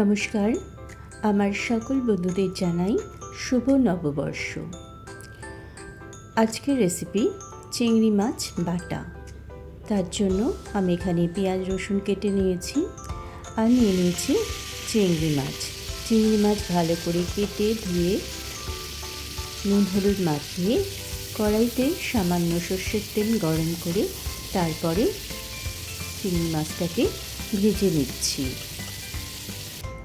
নমস্কার। আমার সকল বন্ধুদের জানাই শুভ নববর্ষ। আজকের রেসিপি চিংড়ি মাছ বাটা। তার জন্য আমি এখানে পেঁয়াজ, রসুন কেটে নিয়েছি আর নিয়ে নিয়েছি চিংড়ি মাছ। চিংড়ি মাছ ভালো করে কেটে ধুয়ে নুন, হলুদ মাখিয়ে কড়াইতে সামান্য সর্ষের তেল গরম করে তারপরে চিংড়ি মাছটাকে ভেজে নিচ্ছি।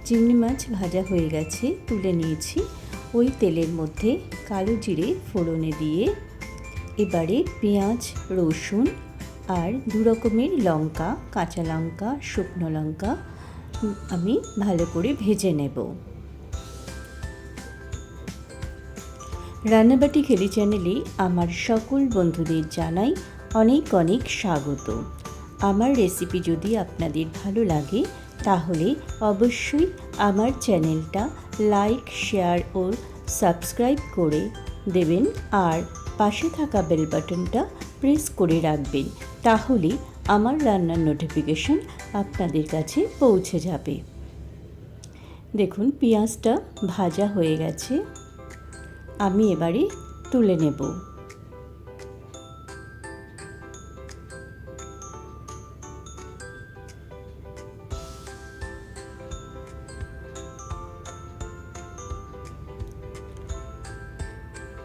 চিংড়ি মাছ ভাজা হয়ে গেছে, তুলে নিয়েছি। ওই তেলের মধ্যে কালো জিরে ফোড়নে দিয়ে। এবারে পেঁয়াজ, রসুন আর দু রকমের লঙ্কা, কাঁচা লঙ্কা, শুকনো লঙ্কা আমি ভালো করে ভেজে নেব। রান্নাবাটি খেলি চ্যানেলে আমার সকল বন্ধুদের জানাই অনেক অনেক স্বাগত। আমার রেসিপি যদি আপনাদের ভালো লাগে তাহলে অবশ্যই আমার চ্যানেলটা লাইক, শেয়ার ও সাবস্ক্রাইব করে দেবেন আর পাশে থাকা বেল বাটনটা প্রেস করে রাখবেন, তাহলে আমার রান্নার নোটিফিকেশন আপনাদের কাছে পৌঁছে যাবে। দেখুন, পেঁয়াজটা ভাজা হয়ে গেছে। আমি এবারে তুলে নেব।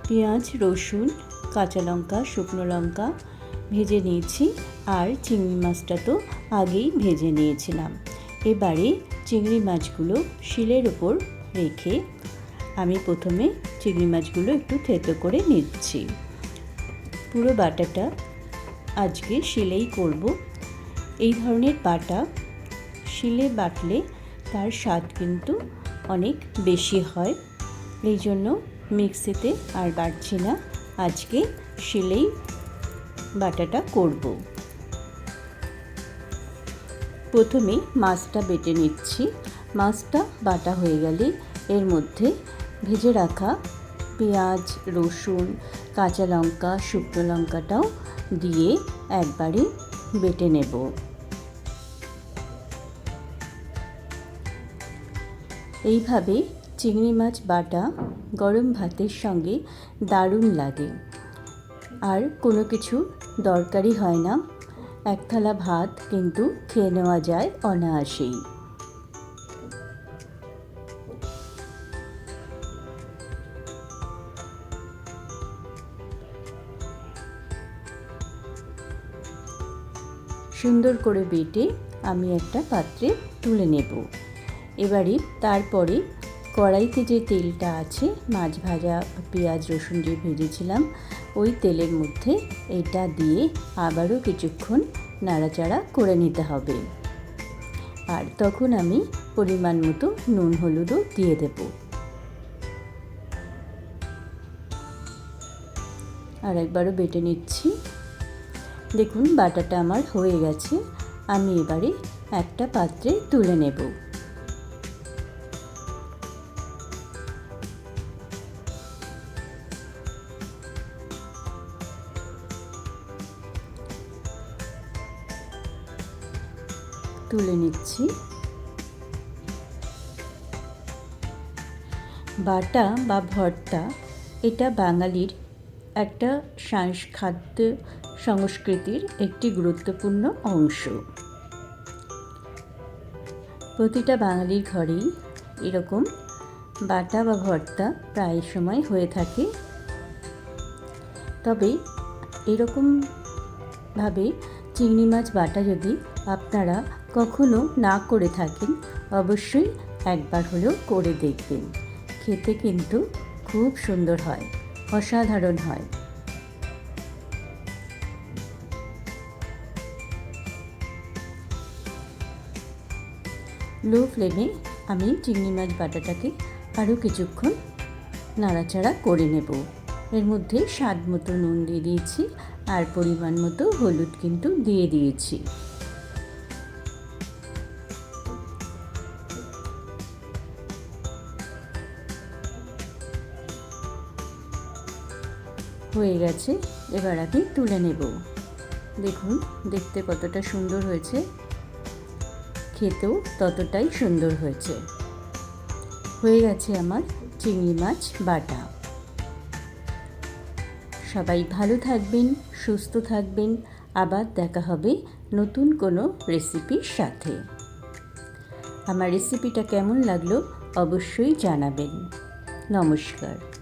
পেঁয়াজ, রসুন, কাঁচা লঙ্কা, শুকনো লঙ্কা ভেজে নিয়েছি আর চিংড়ি মাছটা তো আগেই ভেজে নিয়েছিলাম। এবারে চিংড়ি মাছগুলো শিলের ওপর রেখে আমি প্রথমে চিংড়ি মাছগুলো একটু থেতো করে নিচ্ছি। পুরো বাটাটা আজকে শিলেই করব। এই ধরনের বাটা শিলে বাটলে তার স্বাদ কিন্তু অনেক বেশি হয়। এই জন্য মিক্সিতে আর বাটছি না আজকে শিলেই বাটাটা করব। প্রথমে মাছটা বেটে নিচ্ছি। মাছটা বাটা হয়ে গেলে এর মধ্যে ভেজে রাখা পেঁয়াজ, রসুন, কাঁচা লঙ্কা, শুকনো লঙ্কাটাও দিয়ে একবারে বেটে নেব। এইভাবে চিংড়ি মাছ বাটা গরম ভাতের সঙ্গে দারুণ লাগে। আর কোনো কিছু দরকারই হয় না। এক থালা ভাত কিন্তু খেয়ে নেওয়া যায় অনায়াসেই। সুন্দর করে বেটে আমি একটা পাত্রে তুলে নেব। এবারে তারপরে কড়াইতে যে তেলটা আছে, মাছ ভাজা, পেঁয়াজ, রসুন যে ভেজেছিলাম, ওই তেলের মধ্যে এটা দিয়ে আবারও কিছুক্ষণ নাড়াচাড়া করে নিতে হবে। আর তখন আমি পরিমাণ মতো নুন, হলুদও দিয়ে দেব। আর একবারও বেটে নিচ্ছি। দেখুন, বাটাটা আমার হয়ে গেছে। আমি এবারে একটা পাত্রে তুলে নেব। তুলে নিচ্ছি। বাটা বা ভর্তা, এটা বাঙালির একটা সাংস খাদ্য সংস্কৃতির একটি গুরুত্বপূর্ণ অংশ। প্রতিটা বাঙালির ঘরেই এরকম বাটা বা ভর্তা প্রায় সময় হয়ে থাকে। তবে এরকমভাবে চিংড়ি মাছ বাটা যদি আপনারা কখনো না করে থাকেন, অবশ্যই একবার হলেও করে দেখবেন। খেতে কিন্তু খুব সুন্দর হয়, অসাধারণ হয়। লো ফ্লেমে আমি চিংড়ি মাছ বাটাটাকে আরও কিছুক্ষণ নাড়াচাড়া করে নেব। এর মধ্যে স্বাদ মতো নুন দিয়ে দিয়েছি, আর পরিমাণ মতো হলুদ কিন্তু দিয়ে দিয়েছি। হয়ে গেছে, এবার আমি তুলে নেব। দেখুন, দেখতে কতটা সুন্দর হয়েছে। খেতেও ততটাই সুন্দর হয়েছে। হয়ে গেছে আমার চিংড়ি মাছ বাটা। সবাই ভালো থাকবেন, সুস্থ থাকবেন। আবার দেখা হবে নতুন কোনো রেসিপির সাথে। আমার রেসিপিটা কেমন লাগল অবশ্যই জানাবেন। নমস্কার।